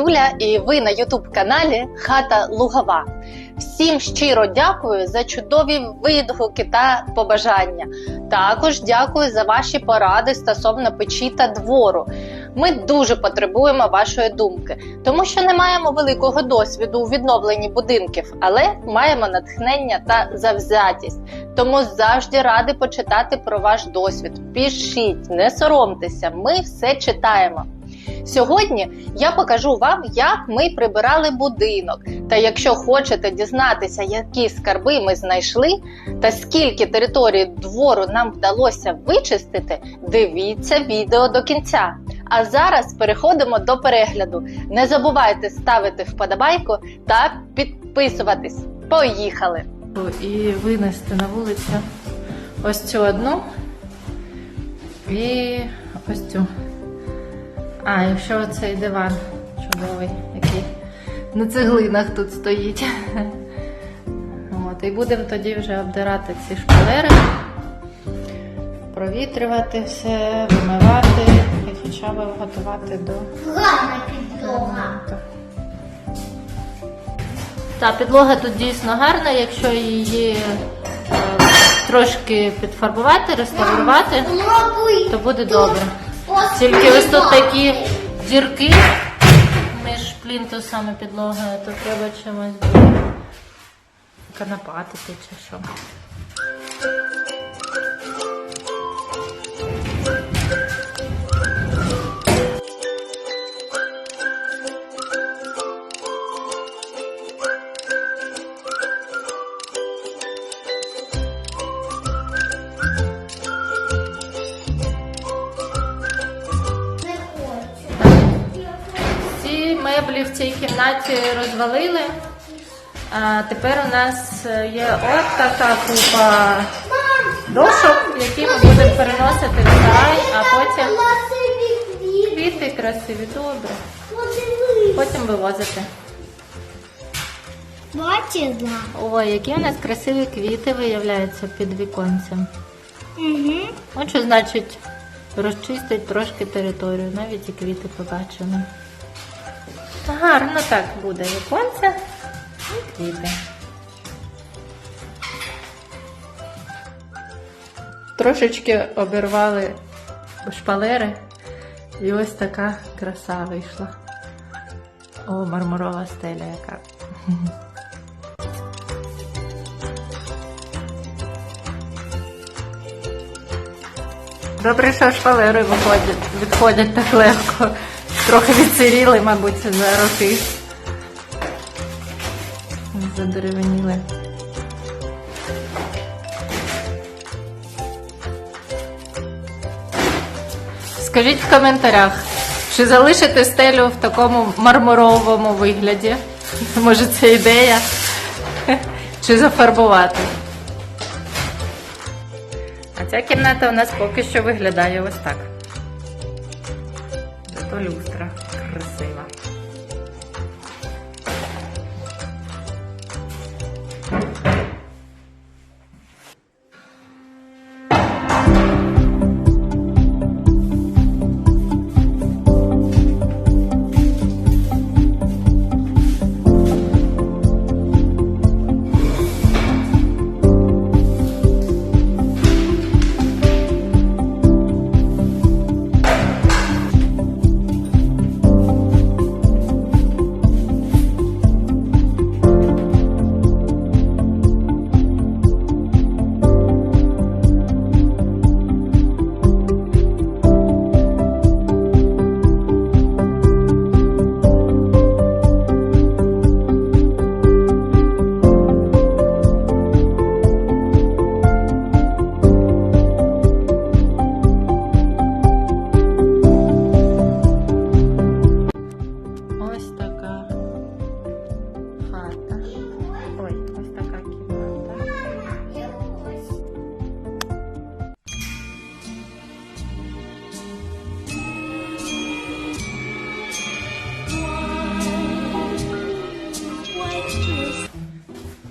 Юля, і ви на Ютуб-каналі Хата Лугова. Всім щиро дякую за чудові відгуки та побажання. Також дякую за ваші поради стосовно печі та двору. Ми дуже потребуємо вашої думки, тому що не маємо великого досвіду у відновленні будинків, але маємо натхнення та завзятість. Тому завжди ради почитати про ваш досвід. Пишіть, не соромтеся, ми все читаємо. Сьогодні я покажу вам, як ми прибирали будинок. Та якщо хочете дізнатися, які скарби ми знайшли, та скільки території двору нам вдалося вичистити, дивіться відео до кінця. А зараз переходимо до перегляду. Не забувайте ставити вподобайку та підписуватись. Поїхали! і винести на вулицю ось цю одну і ось цю. А, і ще оцей диван чудовий, який на цеглинах тут стоїть. От, і будемо тоді вже обдирати ці шпалери, провітрювати все, вимивати і хоча б готувати до Гарна підлога. Та підлога тут дійсно гарна, якщо її е, трошки підфарбувати, реставрувати, то буде добре. Тільки ось тут такі дірки між плінтусами підлогою, то треба чимось буде канапатити чи що. Кімнаті розвалили. А тепер у нас є от така купа дошок, які ми будемо переносити в сарай, а потім квіти. квіти красиві, добре. Потім вивозити. Бачила? Ой, які у нас красиві квіти виявляються під віконцем. Угу. От що значить розчистить трошки територію, навіть і квіти побачимо. Гарно так буде віконце і квіти. Трошечки обірвали шпалери, і ось така краса вийшла. О, мармурова стеля яка. Добре, що шпалери виходять, відходять так легко. Трохи відсиріли, мабуть, за роки. Задеревеніли. Скажіть в коментарях, чи залишити стелю в такому мармуровому вигляді? Може це ідея? Чи зафарбувати? А ця кімната у нас поки що виглядає ось так. Зато люстра красива.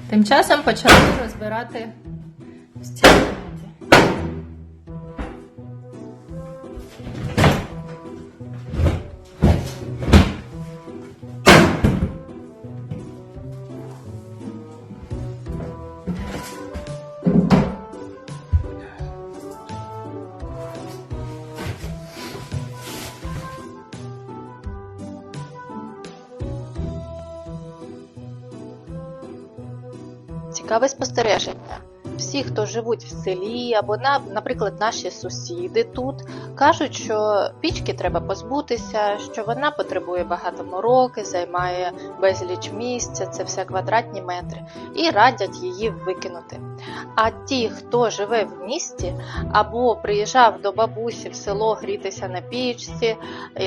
Тим часом почали розбирати Цікаве спостереження. Всі, хто живуть в селі, або, на- наприклад, наші сусіди тут, кажуть, що пічки треба позбутися, що вона потребує багато мороки, займає безліч місця, це все квадратні метри, і радять її викинути. А ті, хто живе в місті або приїжджав до бабусі в село грітися на пічці,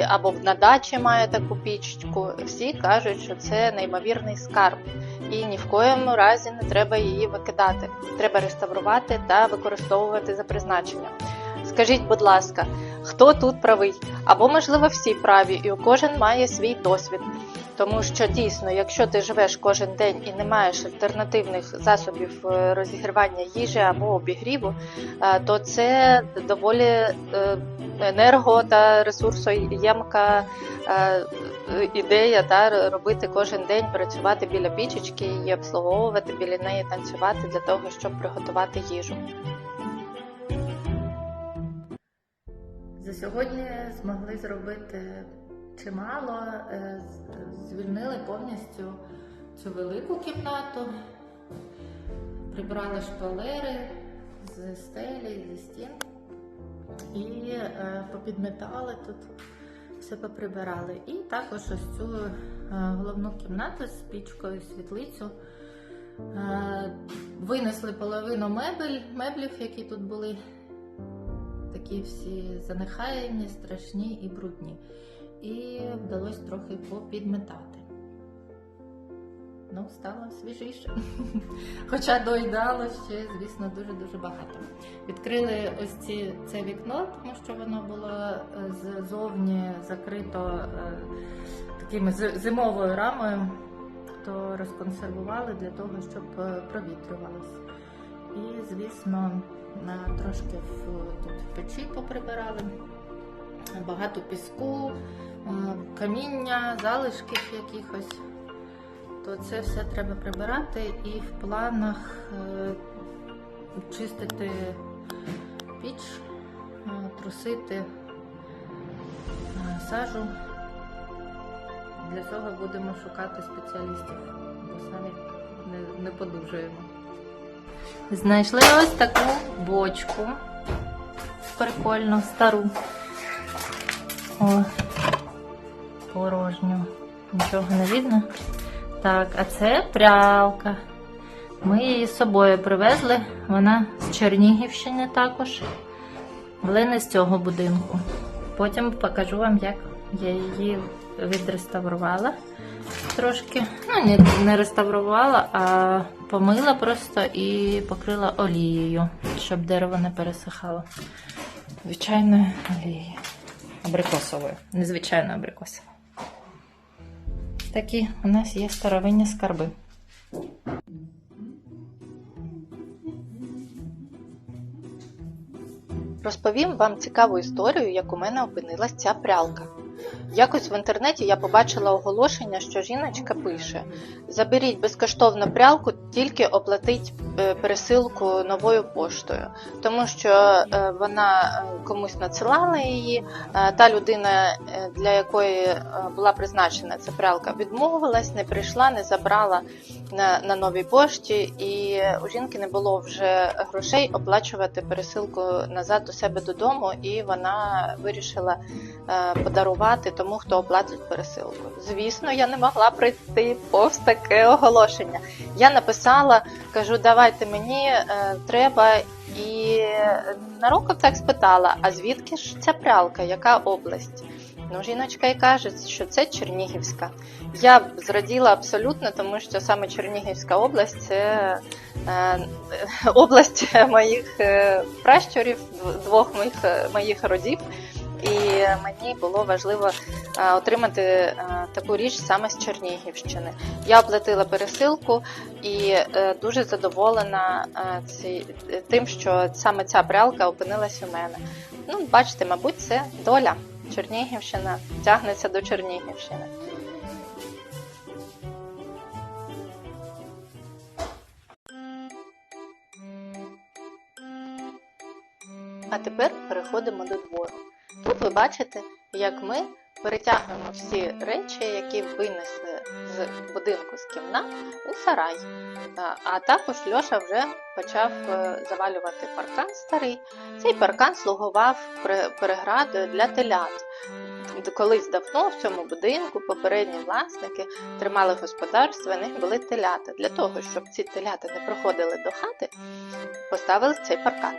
або на дачі має таку пічку, всі кажуть, що це неймовірний скарб і ні в коєму разі не треба її викидати. Треба реставрувати та використовувати за призначенням. Скажіть, будь ласка, хто тут правий? Або, можливо, всі праві, і кожен має свій досвід. Тому що дійсно, якщо ти живеш кожен день і не маєш альтернативних засобів е, розігрівання їжі або обігріву, е, то це доволі е, енерго та ресурсоємка ідея та робити кожен день, працювати біля пічечки, її обслуговувати біля неї, танцювати для того, щоб приготувати їжу. За сьогодні змогли зробити чимало, е, звільнили повністю цю велику кімнату, прибрали шпалери з стелі, зі стін і е, попідметали тут, все поприбирали. І також ось цю е, головну кімнату з пічкою, світлицю. Винесли половину мебель, меблів, які тут були такі всі занехаяні, страшні і брудні. І вдалося трохи попідметати. Ну, стало свіжіше. Хоча до ідеалу ще, звісно, дуже-дуже багато. Відкрили ось ці, це вікно, тому що воно було е, ззовні закрито е, такими зимовою рамою, то розконсервували для того, щоб е, провітрювалося. І, звісно, трошки в, тут в печі поприбирали. Багато піску, каміння, залишків якихось. То це все треба прибирати і в планах е, чистити піч, е, трусити е, сажу. Для цього будемо шукати спеціалістів, бо самі не, не подужуємо. Знайшли ось таку бочку. Прикольно, стару. О, порожню. Нічого не видно. Так, а це прялка. Ми її з собою привезли. Вона з Чернігівщини також, але не з цього будинку. Потім покажу вам, як я її відреставрувала трошки. Ну, не, не реставрувала, а помила просто і покрила олією, щоб дерево не пересихало. Звичайною олією. Абрикосовою. Незвичайно абрикосовою. Такі у нас є старовинні скарби. Розповім вам цікаву історію, як у мене опинилась ця прялка. Якось в інтернеті я побачила оголошення, що жіночка пише: заберіть безкоштовно прялку, тільки оплатить е, пересилку новою поштою, тому що е, вона е, комусь надсилала її. Та людина, для якої була призначена ця прялка, відмовилась, не прийшла, не забрала на, на новій пошті, і у жінки не було вже грошей оплачувати пересилку назад до себе додому, і вона вирішила подарувати тому, хто оплатить пересилку. Звісно, я не могла прийти повз таке оголошення. Я написала, кажу, давайте мені е, треба. І на руку так спитала: а звідки ж ця прялка, яка область? Ну, жіночка і каже, що це Чернігівська. Я зраділа абсолютно, тому що саме Чернігівська область це е, область моїх е, пращурів, двох моїх, е, моїх родів. І мені було важливо е, отримати е, таку річ саме з Чернігівщини. Я оплатила пересилку і е, дуже задоволена е, тим, що саме ця прялка опинилась у мене. Ну, бачите, мабуть, це доля. Чернігівщина тягнеться до Чернігівщини. А тепер переходимо до двору. Тут ви бачите, як ми перетягуємо всі речі, які винесли з будинку з кімнат у сарай. А- також Льоша вже почав е, завалювати паркан старий. Цей паркан слугував переградою для телят. Колись давно в цьому будинку попередні власники тримали господарство, в них були телята. Для того, щоб ці телята не проходили до хати, поставили цей паркан.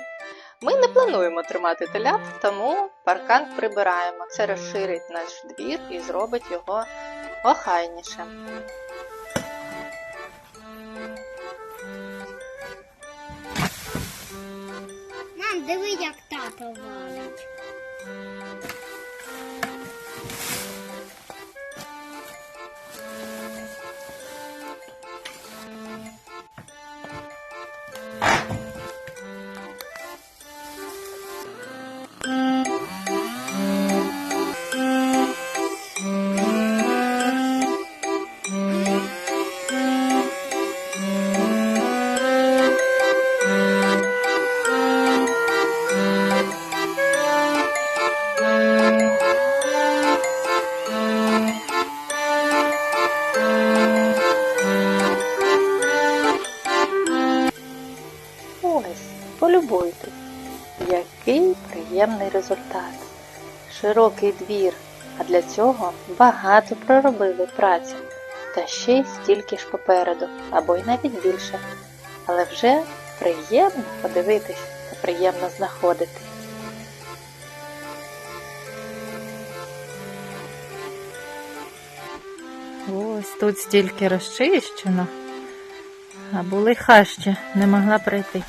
Ми не плануємо тримати телят, тому паркан прибираємо. Це розширить наш двір і зробить його охайнішим. Мам, диви, як тато валить. Широкий двір, а для цього багато проробили праці. Та ще й стільки ж попереду, або й навіть більше. Але вже приємно подивитись та приємно знаходити. Ось тут стільки розчищено, а були хащі, не могла пройти.